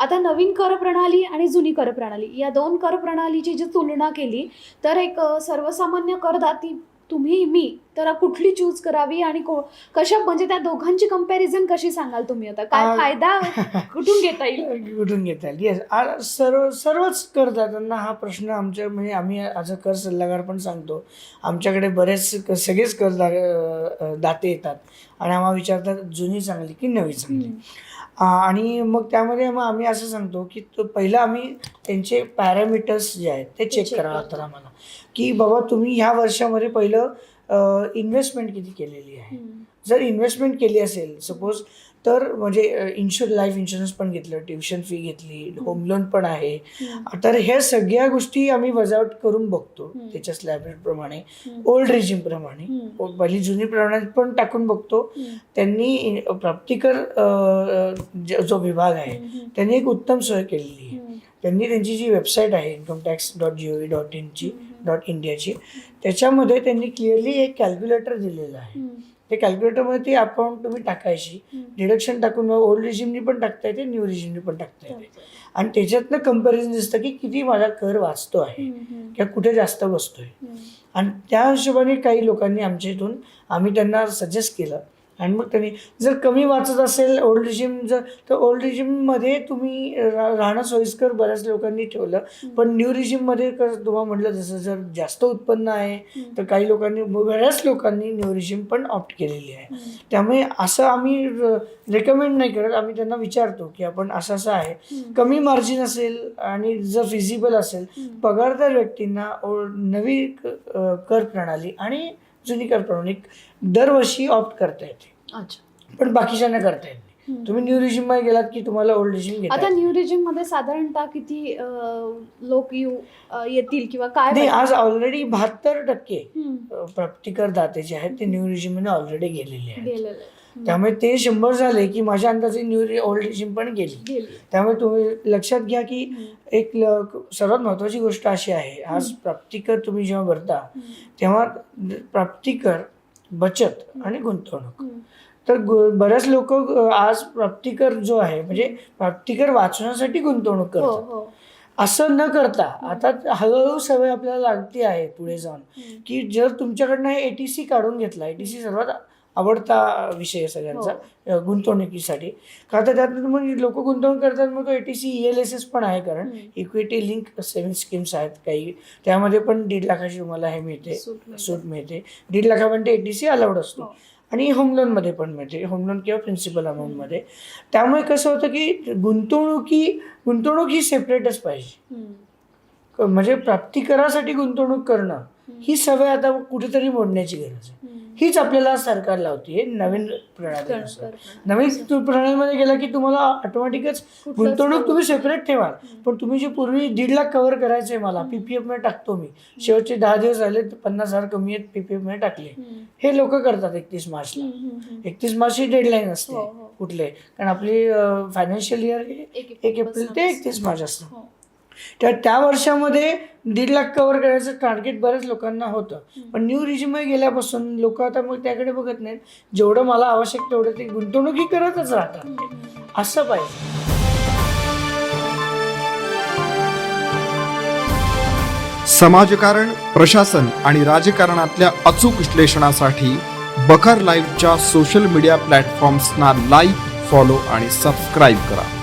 आता नवीन कर प्रणाली आणि जुनी कर प्रणाली या दोन कर प्रणालीची जी तुलना केली तर एक सर्वसामान्य करदाती तुम्ही मी तर कुठली चूज करावी आणि कशा म्हणजे त्या दोघांची कंपॅरिझन कशी सांगाल तुम्ही आता? काय फायदा कुठून घेता येईल? कुठून घेता येईल? येस सर्व सर्वच करदात्यांना हा प्रश्न आमच्या म्हणजे आम्ही अ कर सल्लागार पण सांगतो. आमच्याकडे बरेच सगळेच करदार अ, दाते येतात. आणि आम्हाला विचारतात जुनी चांगली की नवी चांगली आणि मग त्यामध्ये मग आम्ही असं सांगतो की तो पहिलं आम्ही त्यांचे पॅरामीटर्स जे आहेत ते चेक check करा करतो. तर आम्हाला की बाबा तुम्ही ह्या वर्षामध्ये पहिलं इन्व्हेस्टमेंट किती केलेली आहे. जर इन्व्हेस्टमेंट केली असेल सपोज तर म्हणजे इन्शुर लाईफ इन्शुरन्स पण घेतलं ट्युशन फी घेतली होम लोन पण आहे. तर ह्या सगळ्या गोष्टी आम्ही वजावट करून बघतो. त्याच्या स्लॅबप्रमाणे. ओल्ड रेजिम प्रमाणे हम्म. पहिली जुनी प्रमाणात पण टाकून बघतो. त्यांनी प्राप्तिकर ज- विभाग आहे. त्यांनी एक उत्तम सोय केलेली आहे. त्यांनी त्यांची जी वेबसाईट आहे income tax dot G O V dot इनची. Dot इंडियाची त्याच्यामध्ये त्यांनी क्लिअरली एक कॅल्क्युलेटर दिलेलं आहे. ते कॅल्क्युलेटरमध्ये ती अकाउंट तुम्ही टाकायची. डिडक्शन टाकून ओल्ड रिजिमनी पण टाकता येते न्यू रिजिमनी पण टाकता येते आणि त्याच्यातनं कंपॅरिझन दिसतं की किती माझा कर वाचतो आहे. किंवा कुठे जास्त बसतोय. आणि त्या हिशोबाने काही लोकांनी आमच्या इथून आम्ही त्यांना सजेस्ट केलं आणि मग त्यांनी जर कमी वाचत असेल ओल्ड रिजिम जर तर ओल्ड रिजिममध्ये तुम्ही रा- राहणं सोयीस्कर बऱ्याच लोकांनी ठेवलं पण न्यू रिजिममध्ये कसं तुम्हाला म्हटलं जसं जर जास्त उत्पन्न आहे. तर काही लोकांनी बऱ्याच लोकांनी न्यू रिजिम पण ऑप्ट केलेली आहे. त्यामुळे असं आम्ही रेकमेंड नाही करत आम्ही त्यांना विचारतो की आपण असं असं आहे. कमी मार्जिन असेल आणि जर फिजिबल असेल. पगारदार व्यक्तींना ओ- नवी कर प्रणाली आणि जुनी कर प्रणाली दरवर्षी ऑप्ट करता येते अच्छा पण बाकीच्यांना करता येत. तुम्ही न्यू रिजिममध्ये गेलात की तुम्हाला ओल्ड रिजिम आता न्यू रिजिममध्ये साधारणतः किती लोक येऊ येतील किंवा काय नाही? आज ऑलरेडी बहात्तर टक्के प्राप्तिकर दाते जे आहेत ते न्यू रिजिममध्ये ऑलरेडी गेलेले आहेत. त्यामुळे ते शंभर झाले की माझ्या अंदाजे न्यू ओल्ड रिजिम पण गेली त्यामुळे तुम्ही लक्षात घ्या की. एक सर्वात महत्वाची गोष्ट अशी आहे आज प्राप्तिकर तुम्ही जेव्हा भरता. तेव्हा प्राप्तिकर बचत आणि गुंतवणूक. तर बऱ्याच लोक आज प्राप्तिकर जो आहे म्हणजे प्राप्तिकर वाचवण्यासाठी गुंतवणूक हो करतात हो असं न करता आता हळूहळू सवय आपल्याला लागते आहे पुढे जाऊन. की जर तुमच्याकडनं ए टी सी काढून घेतला ए टी सी सर्वात आवडता विषय सगळ्यांचा हो. गुंतवणुकीसाठी का तर त्यात मग लोक गुंतवणूक करतात मग तो A T C E L S S पण आहे कारण. इक्विटी लिंक सेव्हिंग स्कीम्स आहेत काही त्यामध्ये पण दीड लाखाची तुम्हाला हे मिळते सूट मिळते. दीड लाखापर्यंत ए टी सी अलाउड असतो. आणि होम लोनमध्ये पण मिळते होम लोन किंवा प्रिन्सिपल अमाऊंटमध्ये त्यामुळे कसं होतं की गुंतवणुकी गुंतवणूक ही सेपरेटच पाहिजे म्हणजे प्राप्तिकरासाठी गुंतवणूक करणं. ही सवय आता कुठेतरी मोडण्याची गरज आहे. हीच आपल्याला सरकार लावते नवीन प्रणालीनुसार कर- नवीन प्रणालीमध्ये गेला की तुम्हाला ऑटोमॅटिकच गुंतवणूक तुम्ही सेपरेट ठेवाल. पण तुम्ही जे पूर्वी दीड लाख कव्हर करायचे मला पीपीएफमध्ये टाकतो मी. शेवटचे दहा दिवस झाले तर पन्नास हजार कमी आहेत पीपीएफमध्ये टाकले. हे लोक करतात एकतीस मार्चला. एकतीस मार्च ही डेडलाईन असते हो, हो. कुठले. कारण आपली फायनान्शियल इयर एक एक एप्रिल ते एकतीस मार्च असतं. त्या त्या वर्षामध्ये दीड लाख कव्हर करायचं टार्गेट बऱ्याच लोकांना होतं. पण न्यू रिजिममध्ये गेल्यापासून लोक आता मग त्याकडे बघत नाहीत. जेवढं मला आवश्यक तेवढं ते गुंतवणुकी करतच राहतात. असं पाहिजे. समाजकारण प्रशासन आणि राजकारणातल्या अचूक विश्लेषणासाठी बखर लाईव्हच्या सोशल मीडिया प्लॅटफॉर्म्सना लाईक फॉलो आणि सबस्क्राईब करा.